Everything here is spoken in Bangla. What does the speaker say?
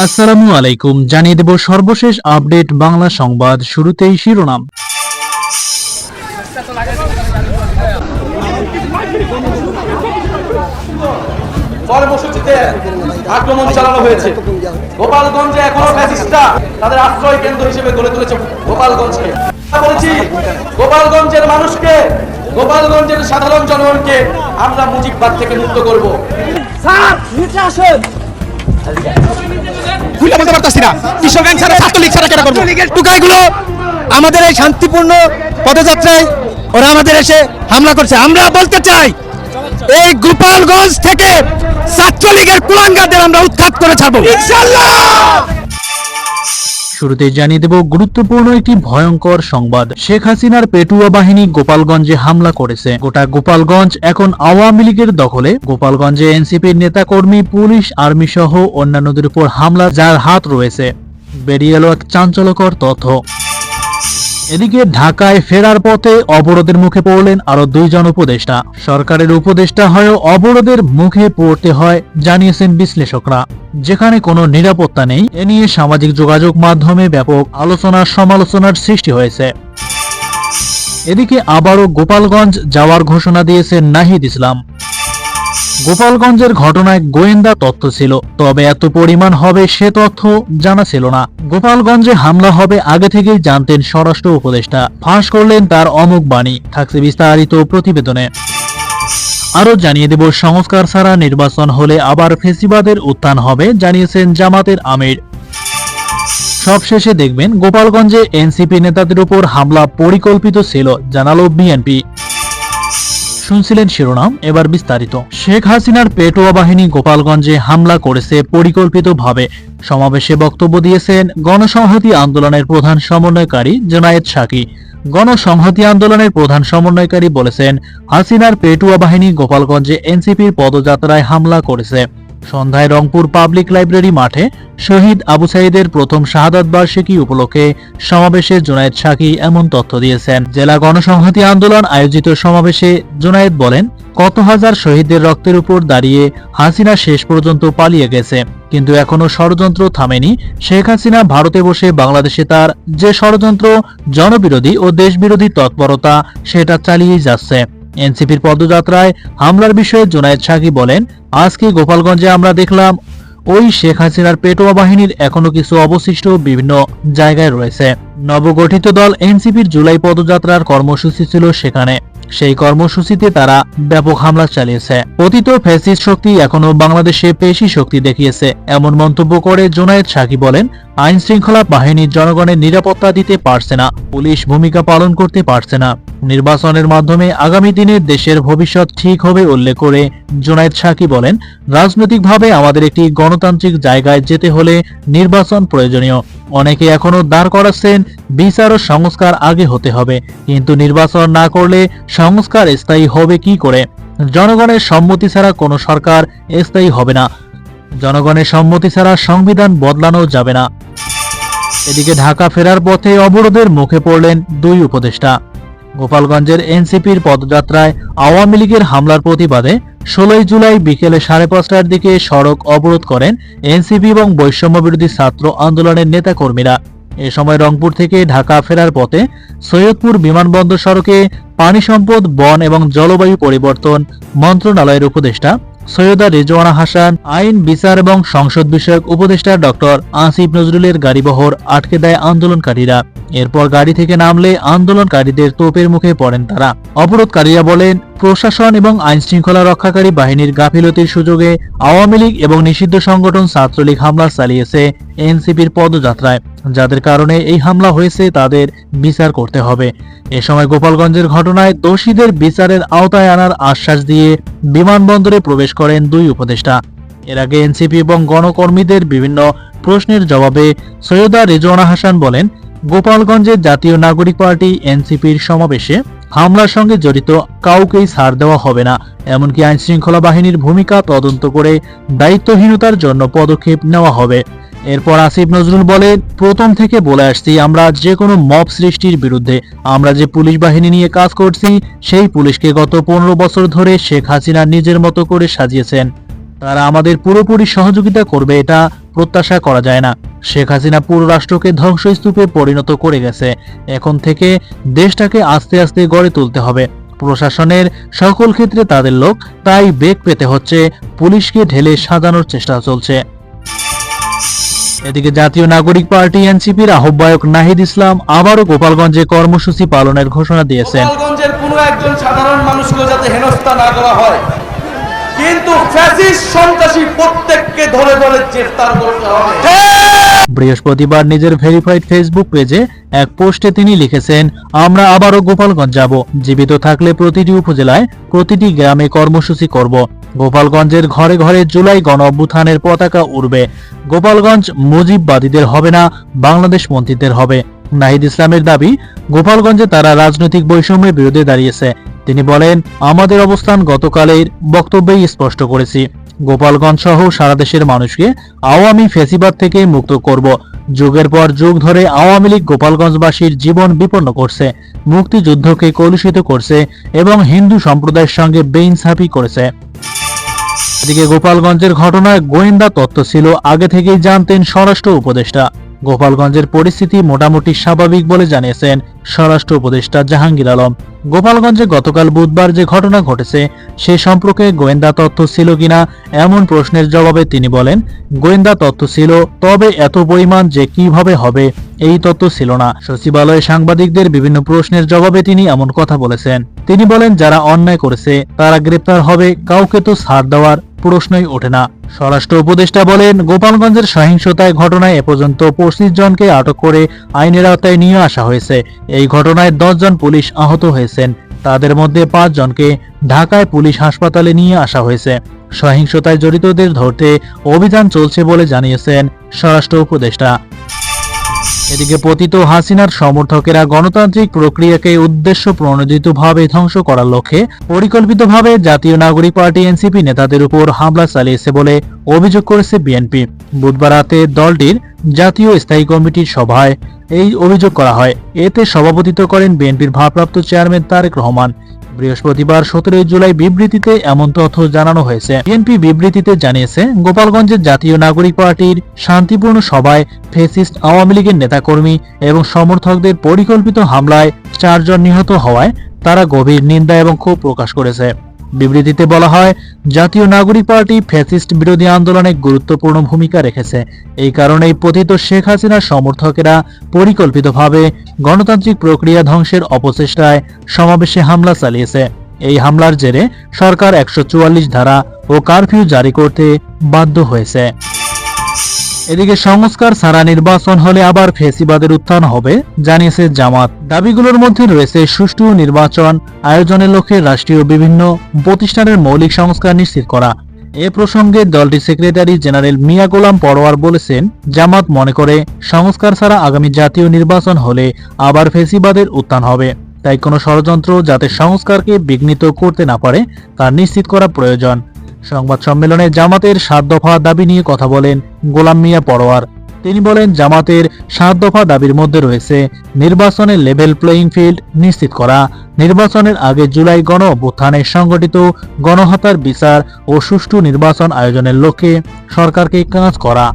আসসালামু আলাইকুম জানিয়ে দেব সর্বশেষ আপডেট বাংলা সংবাদ শুরুতেই শিরোনাম। কর্মসূচিতে আক্রমণ চালানো হয়েছে। গোপালগঞ্জে এখনও ফ্যাসিস্টরা তাদের আশ্রয় কেন্দ্র হিসেবে গড়ে তুলেছে গোপালগঞ্জকে। আমরা বলেছি গোপালগঞ্জের মানুষকে গোপালগঞ্জের সাধারণ জনগণকে আমরা মুজিববাদ থেকে মুক্ত করব। খুলে বলতে পারতাছি না। কৃষক আইন ছাড়া ছাত্রলীগ ছাড়া কেন করব? টুকাইগুলো আমাদের এই শান্তিপূর্ণ পদযাত্রায় ওরা আমাদের এসে হামলা করছে। আমরা বলতে চাই এই গোপালগঞ্জ থেকে ছাত্রলীগের কুলাঙ্গাদের আমরা উৎখাত করে ছাড়বো। ইনশাল্লাহ! শুরুতে জানিয়ে দেব গুরুত্বপূর্ণ একটি ভয়ঙ্কর সংবাদ। শেখ হাসিনার পেটুয়া বাহিনী গোপালগঞ্জে হামলা করেছে। গোটা গোপালগঞ্জ এখন আওয়ামী লীগের দখলে। গোপালগঞ্জে এনসিপির নেতাকর্মী, পুলিশ, আর্মি সহ অন্যান্যদের উপর হামলা যার হাত রয়েছে। বেরিয়ে এলো এক চাঞ্চল্যকর তথ্য। এদিকে ঢাকায় ফেরার পথে অবরোধের মুখে পড়লেন আরও দুইজন উপদেষ্টা। সরকারের উপদেষ্টা হয়েও অবরোধের মুখে পড়তে হয়, জানিয়েছেন বিশ্লেষকরা। যেখানে কোনো নিরাপত্তা নেই, এ নিয়ে সামাজিক যোগাযোগ মাধ্যমে ব্যাপক আলোচনা সমালোচনার সৃষ্টি হয়েছে। এদিকে আবারও গোপালগঞ্জ যাওয়ার ঘোষণা দিয়েছেন নাহিদ ইসলাম। গোপালগঞ্জের ঘটনায় গোয়েন্দা তথ্য ছিল, তবে এত পরিমাণ হবে সে তথ্য জানা ছিল না। গোপালগঞ্জে হামলা হবে আগে থেকেই জানতেন স্বরাষ্ট্র উপদেষ্টা। ফাঁস করলেন তার অমুক বাণী। থাকছে বিস্তারিত প্রতিবেদনে। আরও জানিয়ে দেব, সংস্কার ছাড়া নির্বাচন হলে আবার ফেসিবাদের উত্থান হবে, জানিয়েছেন জামাতের আমির। সবশেষে দেখবেন, গোপালগঞ্জে এনসিপি নেতাদের উপর হামলা পরিকল্পিত ছিল, জানালো বিএনপি। শুনছিলেন শিরোনাম, এবার বিস্তারিত। শেখ হাসিনার পেটোয়া বাহিনী গোপালগঞ্জে হামলা করেছে পরিকল্পিতভাবে। সমাবেশে বক্তব্য দিয়েছেন গণসংহতি আন্দোলনের প্রধান সমন্বয়কারী জোনায়েদ সাকি। গণসংহতি আন্দোলনের প্রধান সমন্বয়কারী বলেছেন, হাসিনার পেটুয়া বাহিনী গোপালগঞ্জে এনসিপির পদযাত্রায় হামলা করেছে। সন্ধ্যায় রংপুর পাবলিক লাইব্রেরি মাঠে শহীদ আবু সাইদের প্রথম শাহাদাত বার্ষিকী উপলক্ষে সমাবেশে জোনায়েদ সাকি এমন তথ্য দিয়েছেন। জেলা গণসংহতি আন্দোলন আয়োজিত সমাবেশে জোনায়েদ বলেন, কত হাজার শহীদদের রক্তের উপর দাঁড়িয়ে হাসিনা শেষ পর্যন্ত পালিয়ে গেছে, কিন্তু এখনও ষড়যন্ত্র থামেনি। শেখ হাসিনা ভারতে বসে বাংলাদেশে তার যে ষড়যন্ত্র, জনবিরোধী ও দেশবিরোধী তৎপরতা, সেটা চালিয়েই যাচ্ছে। এনসিপির পদযাত্রায় হামলার বিষয়ে জোনায়েদ সাকি বলেন, আজকে গোপালগঞ্জে আমরা দেখলাম ওই শেখ হাসিনার পেটোয়া বাহিনীর এখনও কিছু অবশিষ্ট বিভিন্ন জায়গায় রয়েছে। নবগঠিত দল এনসিপির জুলাই পদযাত্রার কর্মসূচি ছিল সেখানে। সেই কর্মসূচিতে তারা ব্যাপক হামলা চালিয়েছে। পতিত ফ্যাসিস্ট শক্তি এখনও বাংলাদেশে পেশি শক্তি দেখিয়েছে। এমন মন্তব্য করে জোনায়েদ সাকি বলেন আইন শৃঙ্খলা বাহিনী জনগণের নিরাপত্তা দিতে পারছে না। পুলিশ ভূমিকা পালন করতে পারছে না। নির্বাচনের মাধ্যমে আগামী দিনে দেশের ভবিষ্যৎ ঠিক হবে উল্লেখ করে জোনায়েদ সাকি বলেন, রাজনৈতিকভাবে আমাদের একটি গণতান্ত্রিক জায়গায় যেতে হলে নির্বাচন প্রয়োজনীয়। অনেকে এখনও দাঁড় করাচ্ছেন, বিচার ও সংস্কার আগে হতে হবে। কিন্তু নির্বাচন না করলে সংস্কার স্থায়ী হবে কি করে? জনগণের সম্মতি ছাড়া কোনো সরকার স্থায়ী হবে না। জনগণের সম্মতি ছাড়া সংবিধান বদলানো যাবে না। এদিকে ঢাকা ফেরার পথে অবরোধের মুখে পড়লেন দুই উপদেষ্টা। গোপালগঞ্জের এনসিপির পদযাত্রায় আওয়ামী লীগের হামলার প্রতিবাদে ষোলোই জুলাই বিকেলে সাড়ে পাঁচটার দিকে সড়ক অবরোধ করেন এনসিপি এবং বৈষম্য বিরোধী ছাত্র আন্দোলনের নেতাকর্মীরা। এ সময় রংপুর থেকে ঢাকা ফেরার পথে সৈয়দপুর বিমানবন্দর সড়কে পানি সম্পদ, বন এবং জলবায়ু পরিবর্তন মন্ত্রণালয়ের উপদেষ্টা সৈয়দা রেজওয়ানা হাসান, আইন, বিচার এবং সংসদ বিষয়ক উপদেষ্টা ডক্টর আসিফ নজরুলের গাড়িবহর আটকে দেয় আন্দোলনকারীরা। এরপর গাড়ি থেকে নামলে আন্দোলনকারীদের তোপের মুখে পড়েন তারা। অবরোধকারীরা বলেন প্রশাসন এবং আইন শৃঙ্খলা রক্ষাকারী বাহিনীর গাফিলতির সুযোগে আওয়ামী লীগ এবং নিষিদ্ধ সংগঠন ছাত্রলীগ হামলা চালিয়েছে এনসিপির পদযাত্রায়। যাদের কারণে এই হামলা হয়েছে, তাদের বিচার করতে হবে। এ সময় গোপালগঞ্জের ঘটনায় দোষীদের বিচারের আওতায় আনার আশ্বাস দিয়ে বিমানবন্দরে প্রবেশ করেন দুই উপদেষ্টা। এর আগে এনসিপি এবং গণকর্মীদের বিভিন্ন প্রশ্নের জবাবে সৈয়দা রেজওয়ানা হাসান বলেন, গোপালগঞ্জের জাতীয় নাগরিক পার্টি এনসিপির সমাবেশে হামলার সঙ্গে জড়িত কাউকেই ছাড় দেওয়া হবে না। এমনকি আইন শৃঙ্খলা বাহিনীর ভূমিকা তদন্ত করে দায়িত্বহীনতার জন্য পদক্ষেপ নেওয়া হবে। এরপর আসিফ নজরুল বলেন, প্রথম থেকে বলে আসছি আমরা যে কোনো মব সৃষ্টির বিরুদ্ধে আমরা যে পুলিশ বাহিনী নিয়ে কাজ করছি, সেই পুলিশকে গত পনেরো বছর ধরে শেখ হাসিনা নিজের মতো করে সাজিয়েছেন। তারা আমাদের পুরোপুরি সহযোগিতা করবে, এটা প্রত্যাশা করা যায় না। শেখ হাসিনা পুরো রাষ্ট্রকে ধ্বংসস্তূপে পরিণত করে গেছে। এখন থেকে দেশটাকে আস্তে আস্তে গড়ে তুলতে হবে। প্রশাসনের সকল ক্ষেত্রে তাদের লোক তাই বেগ পেতে হচ্ছে। পুলিশকে ঢেলে সাজানোর চেষ্টা চলছে। এদিকে জাতীয় নাগরিক পার্টি এনসিপির আহ্বায়ক নাহিদ ইসলাম আবারও গোপালগঞ্জে কর্মসূচি পালনের ঘোষণা দিয়েছেন। গোপালগঞ্জের কোনো একজন সাধারণ মানুষকে যাতে হেনস্থা না করা হয়। কিন্তু সন্ত্রাসী প্রত্যেককে ধরে ধরে গ্রেফতার করতে হবে। বৃহস্পতিবার নিজের ভেরিফাইড ফেসবুক পেজে এক পোস্টে তিনি লিখেছেন, আমরা আবারও গোপালগঞ্জ যাব। জীবিত থাকলে প্রতিটি উপজেলায় প্রতিটি গ্রামে কর্মসূচি করব। গোপালগঞ্জের ঘরে ঘরে জুলাই গণ অভ্যুত্থানের পতাকা উড়বে। গোপালগঞ্জ মুজিববাদীদের হবে না, বাংলাদেশ মন্ত্রীদের হবে। নাহিদ ইসলামের দাবি, গোপালগঞ্জে তারা রাজনৈতিক বৈষম্যের বিরুদ্ধে দাঁড়িয়েছে। তিনি বলেন, আমাদের অবস্থান গতকালের বক্তব্যেই স্পষ্ট করেছি। গোপালগঞ্জ সহ সারা দেশের মানুষকে আওয়ামী ফেসিবাদ থেকে মুক্ত করব। যুগের পর যুগ ধরে আওয়ামী লীগ গোপালগঞ্জবাসীর জীবন বিপন্ন করছে, মুক্তিযুদ্ধকে কলুষিত করছে এবং হিন্দু সম্প্রদায়ের সঙ্গে বেইনসাফি করেছে। এদিকে গোপালগঞ্জের ঘটনায় গোয়েন্দা তত্ত্ব ছিল, আগে থেকেই জানতেন স্বরাষ্ট্র উপদেষ্টা। গোপালগঞ্জের পরিস্থিতি মোটামুটি স্বাভাবিক বলে জানিয়েছেন স্বরাষ্ট্র উপদেষ্টা জাহাঙ্গীর আলম। গোপালগঞ্জে গতকাল বুধবার যে ঘটনা ঘটেছে, সে সম্পর্কে গোয়েন্দা তথ্য ছিল কিনা এমন প্রশ্নের জবাবে তিনি বলেন, গোয়েন্দা তথ্য ছিল, তবে এত পরিমাণ যে কীভাবে হবে এই তথ্য ছিল না। সচিবালয়ে সাংবাদিকদের বিভিন্ন প্রশ্নের জবাবে তিনি এমন কথা বলেছেন। তিনি বলেন, যারা অন্যায় করেছে, তারা গ্রেপ্তার হবে, কাউকে তো ছাড় দেওয়ার প্রশ্নই ওঠে না। স্বরাষ্ট্র উপদেষ্টা বলেন, গোপালগঞ্জের সহিংসতায় ঘটনায় এ পর্যন্ত পঁচিশ জনকে আটক করে আইনের আওতায় নিয়ে আসা হয়েছে। এই ঘটনায় দশ জন পুলিশ আহত হয়েছেন। তাদের মধ্যে পাঁচ জনকে ঢাকায় পুলিশ হাসপাতালে নিয়ে আসা হয়েছে। সহিংসতায় জড়িতদের ধরতে অভিযান চলছে বলে জানিয়েছেন স্বরাষ্ট্র উপদেষ্টা। এদিকে পতিত হাসিনার সমর্থকেরা গণতান্ত্রিক প্রক্রিয়াকে উদ্দেশ্য প্রণোদিতভাবে ধ্বংস করার লক্ষ্যে পরিকল্পিতভাবে জাতীয় নাগরিক পার্টি এনসিপি নেতাদের উপর হামলা চালিয়েছে বলে অভিযোগ করেছে বিএনপি। বুধবার রাতে দলটির জাতীয় স্থায়ী কমিটির সভায় এই অভিযোগ করা হয়। এতে সভাপতিত্ব করেন বিএনপির ভারপ্রাপ্ত চেয়ারম্যান তারেক রহমান। বৃহস্পতিবার সতেরোই জুলাই বিবৃতিতে এমন তথ্য জানানো হয়েছে। বিএনপি বিবৃতিতে জানিয়েছে, গোপালগঞ্জের জাতীয় নাগরিক পার্টির শান্তিপূর্ণ সভায় ফেসিস্ট আওয়ামী লীগের নেতাকর্মী এবং সমর্থকদের পরিকল্পিত হামলায় চারজন নিহত হওয়ায় তারা গভীর নিন্দা এবং ক্ষোভ প্রকাশ করেছে। বিবৃতিতে বলা হয়, জাতীয় নাগরিক পার্টি ফ্যাসিস্ট বিরোধী আন্দোলনে গুরুত্বপূর্ণ ভূমিকা রেখেছে। এই কারণেই পতিত শেখ হাসিনার সমর্থকেরা পরিকল্পিতভাবে গণতান্ত্রিক প্রক্রিয়া ধ্বংসের অপচেষ্টায় সমাবেশে হামলা চালিয়েছে। এই হামলার জেরে সরকার একশো চুয়াল্লিশ ধারা ও কারফিউ জারি করতে বাধ্য হয়েছে। এদিকে সংস্কার ছাড়া নির্বাচন হলে আবার ফেসিবাদের উত্থান হবে, জানিয়েছে জামাত। দাবিগুলোর মধ্যে রয়েছে সুষ্ঠু নির্বাচন আয়োজনের লক্ষ্যে রাষ্ট্রীয় বিভিন্ন প্রতিষ্ঠানের মৌলিক সংস্কার নিশ্চিত করা। এ প্রসঙ্গে দলটি সেক্রেটারি জেনারেল মিয়া গোলাম পরোয়ার বলেছেন, জামাত মনে করে সংস্কার ছাড়া আগামী জাতীয় নির্বাচন হলে আবার ফেসিবাদের উত্থান হবে। তাই কোনো ষড়যন্ত্র যাতে সংস্কারকে বিঘ্নিত করতে না পারে, তা নিশ্চিত করা প্রয়োজন। সংবাদ সম্মেলনে জামাতের সাত দফা দাবি নিয়ে কথা বলেন গোলাম মিয়া পরোয়ার। তিনি বলেন, জামাতের সাত দফা দাবির মধ্যে রয়েছে নির্বাচনের লেভেল প্লেইং ফিল্ড নিশ্চিত করা, নির্বাচনের আগে জুলাই গণ অভ্যুত্থানে সংগঠিত গণহত্যার বিচার ও সুষ্ঠু নির্বাচন আয়োজনের লক্ষ্যে সরকারকে কাজ করা।